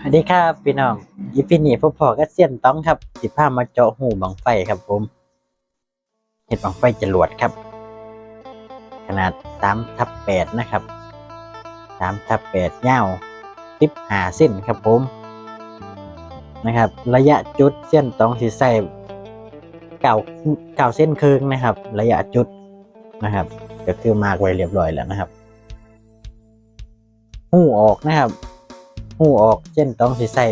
สวัสดีครับพี่น้องอีพีนี้พวกพ่อก็เซียนต้องครับสิพามาเจาะหูบังไฟครับผมเห็ดบังไฟจรวดครับ ขนาดสามทับแปดนะครับสามทับแปดยาวสิบหาเส้นครับผมนะครับ ระยะจุดเส้นต้องสิใส่เก่าเก่าเส้นครึ่งนะครับ ระยะจุดนะครับ ก็คือมากไว้เรียบร้อยแล้วนะครับ หูออกนะครับ หูออกเส้นต้องสิใส่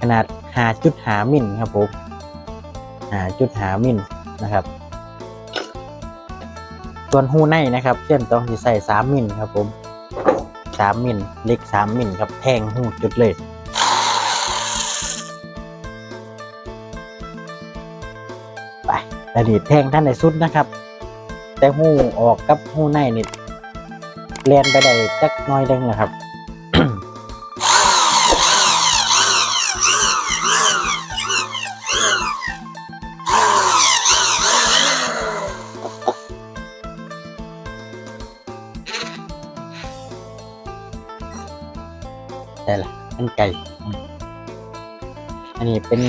ขนาดหาจุดหามิลครับผมหาจุดหามิลนะครับ ส่วนหูในนะครับเส้นต้องสิใส่สามมิลครับผมสามมิลเล็กสามมิลครับแทงหูจุดเลยไปอดีตแทงท่านในสุดนะครับ แต่หูออกกับหูในนี่เรียนไปได้จักน้อยเด้งนะครับ ได้ละอันไก่ อันนี้เป็น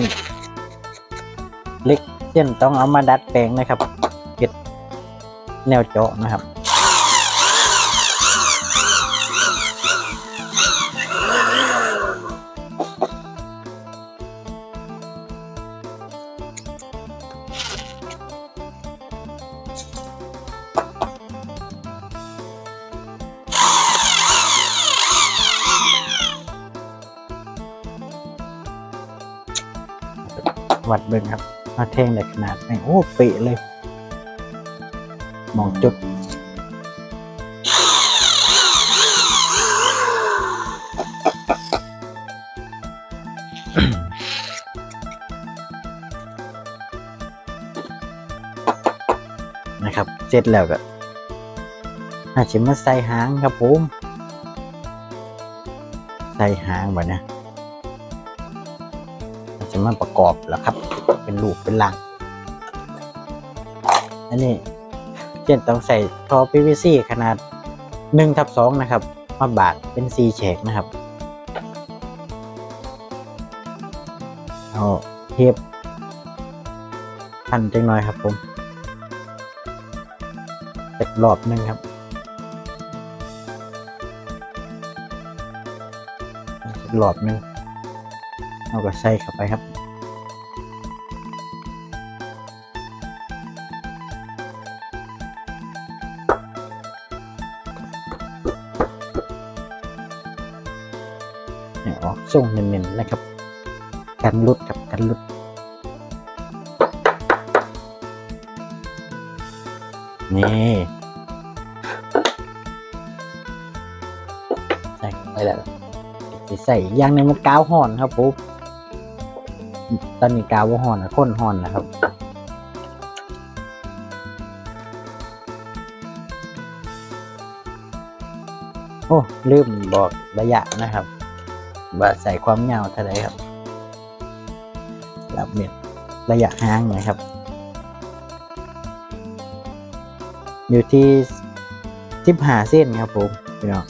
เล็กเช่นต้องเอามาดัดแปลงนะครับเก็ดแนวเจาะนะครับ วัดเบิ่งครับมาแทงได้ขนาดไหนโอ้เปะเลยมองจุดนะครับ เสร็จแล้วก็อาจจะมาใส่หางครับผม ใส่หางบบนี้อาจจะ มาประกอบแล้วครับ เป็นรูปเป็นหลังอันนี้เช่นต้องใส่ท่อ PVC ขนาด1ทับ2นะครับ มาบาดเป็น C แฉกนะครับเอาเทปพันจังหน่อยครับผมเสักรอบหนึ่งครับสักรอบหนึ่งเอาก็ใส่เข้าไปครับ เนี่ยออกส่งเน้นๆนะครับ กันรุดครับกันรุดนี่ใส่ไปแล้วใส่อีกอย่างหนึงมันกาวห่อนครับปุ๊บตอนนี้กาวว่าห่อนนะข้นห่อนนะครับโอ้ลืมบอกระยะนะครับ ว่าใส่ความยาวเท่าไรครับรับเม็ดระยะห่างนะครับ อยู่ที่สิบหาเส้นครับผมพี่น้อง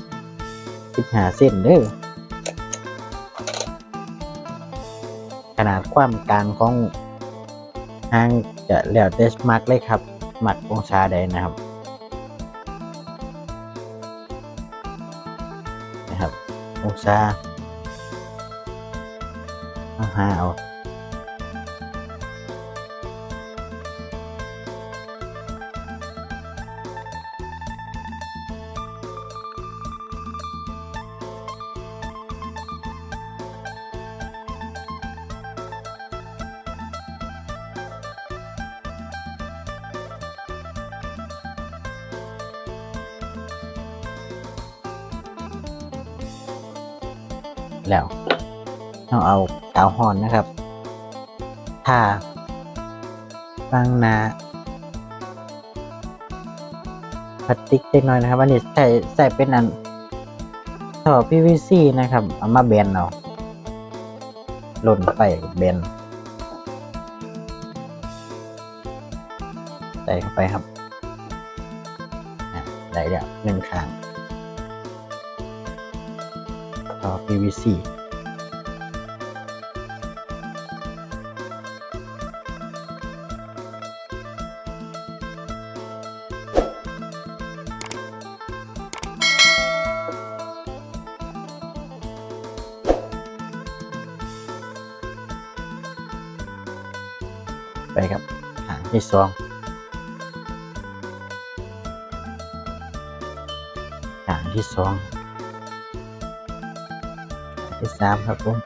สิบหาเส้นเด้อขนาดความกลางของห่างจะแล้วแต่มักเลยครับมักองศาใดนะครับนะครับองศา เอาหาเอาแล้วเราเอา กาวหอนนะครับ ถ้าฟังนาพลาสติกเล็กน้อยนะครับ อันนี้ใส่ใส่เป็นอันท่อ PVC นะครับ เอามาแบนเอาหล่นไปแบนใส่เข้าไปครับได้แล้วหนึ่งข้างต่อ PVC ไปครับหางที่สองหางที่สองที่สามครับผม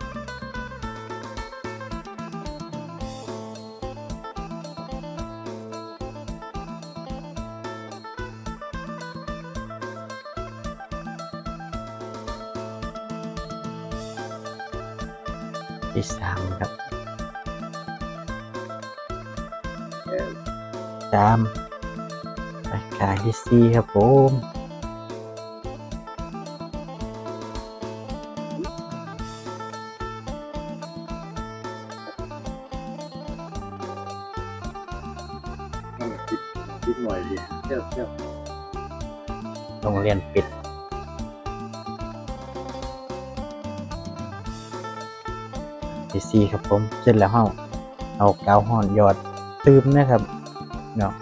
ไปขางที่สี่ครับผมมันติดติดหน่อยดิเที่ยวเที่ยวโรงเรียนปิดที่สี่ครับผมเสร็จแล้วเราเอากาวห่อนหยอดตืมนะครับเนาะ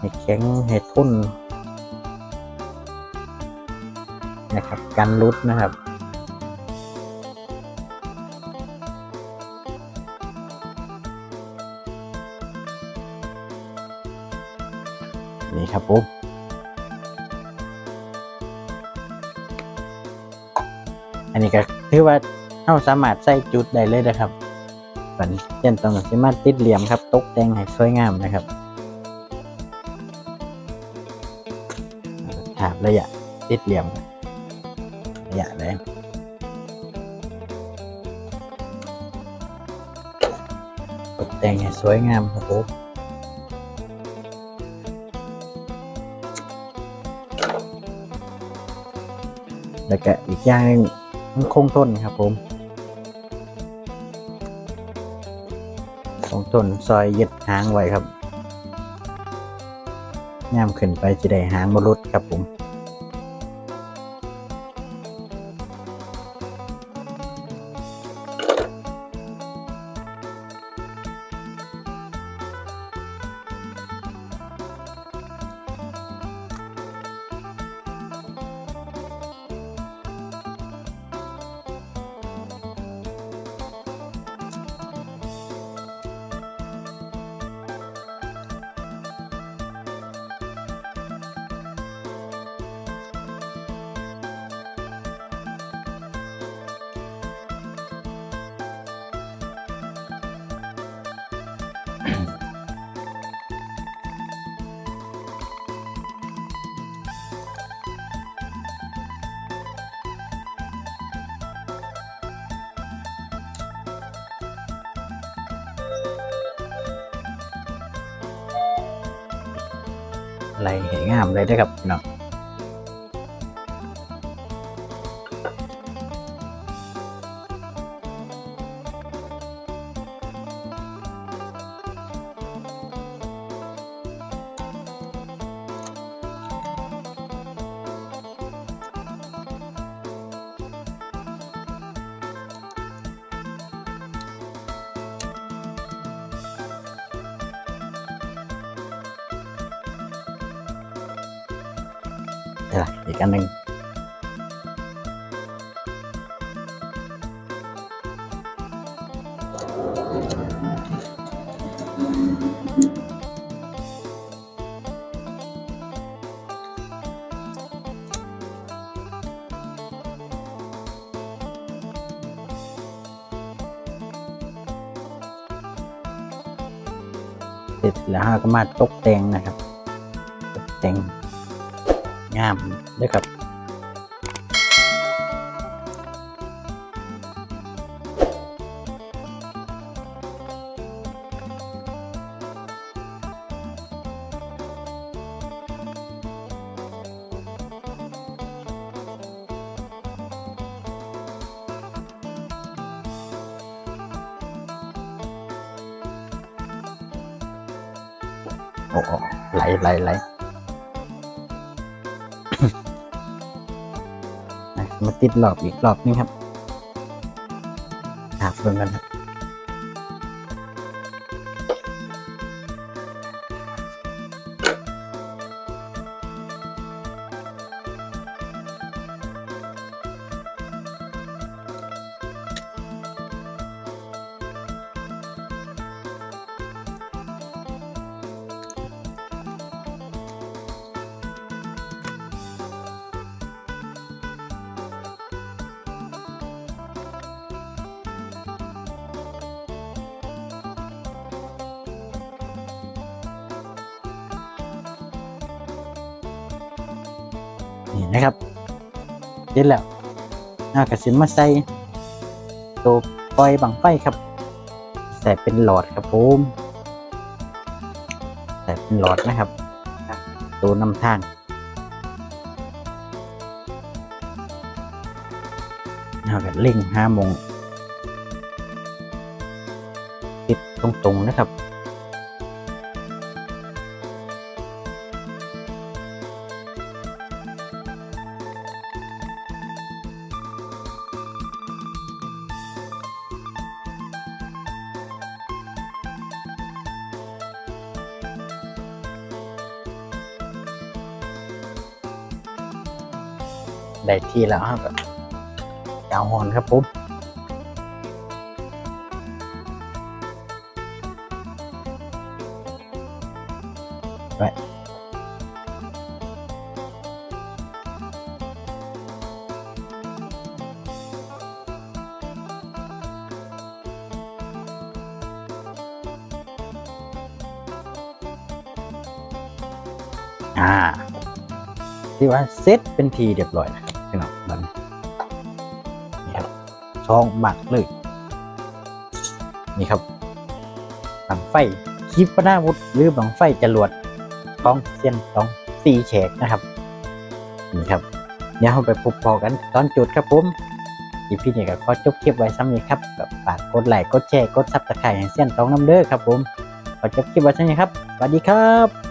ให้แข็งให้ทุ่นนะครับกันรุดนะครับนี่ครับผมอันนี้ก็ถือว่าเราสามารถใส่จุดได้เลยนะครับฝันเช่นตรงนั้นสามาติดเหลี่ยมครับ ตกแต่งให้สวยงามนะครับ ถามระยะติดเหลี่ยมระยะแรงตกแต่งให้สวยงามครับผมแล้วก็อีกอย่างหนึ่งมันคงต้นครับผมคงต้นซอยยึดหางไว้ครับ ย่ามขึ้นไปจะได้หางบรุษครับผม อะไรให้งามเลยนะครับพี่น้อง นี่แหละอีกอันหนึ่งเสร็จแล้วก็มาตกแต่งนะครับ ตกแต่ง งามด้วยครับโอ้โหไหลไหลไหล มาติดรอบอีกรอบนึงครับถากเบิ่งกันครับ นี่นะครับเสร็จแล้วเอากระสินมาใส่ตัวปล่อยบังไฟครับ ใส่เป็นหลอดครับผมใส่เป็นหลอดนะครับตัวนำทางเอากันเล่งห้ามงติดตรงๆนะครับ ได้ที่แล้วครับยาวหอนครับผมไปอ่าที่ว่าเซตเป็นทีเรียบร้อยนะ ช่องมักเลย นี่ครับบังไฟคีปนาวุธหรือบังไฟจรวดต้องเส้นต้องตีแฉกนะครับ นี่ครับเดี๋ยวเราไปพบพอกันตอนจุดครับผมอีพี่นี่ก็ขอจบคลิปไว้ซ้ำนี้ครับแบบฝากกดไลค์กดแชร์กดซับสไครต์ให้เส้นต้องน้ำเด้อครับผมขอจบคลิปไว้ซ้ำนี้ครับสวัสดีครับ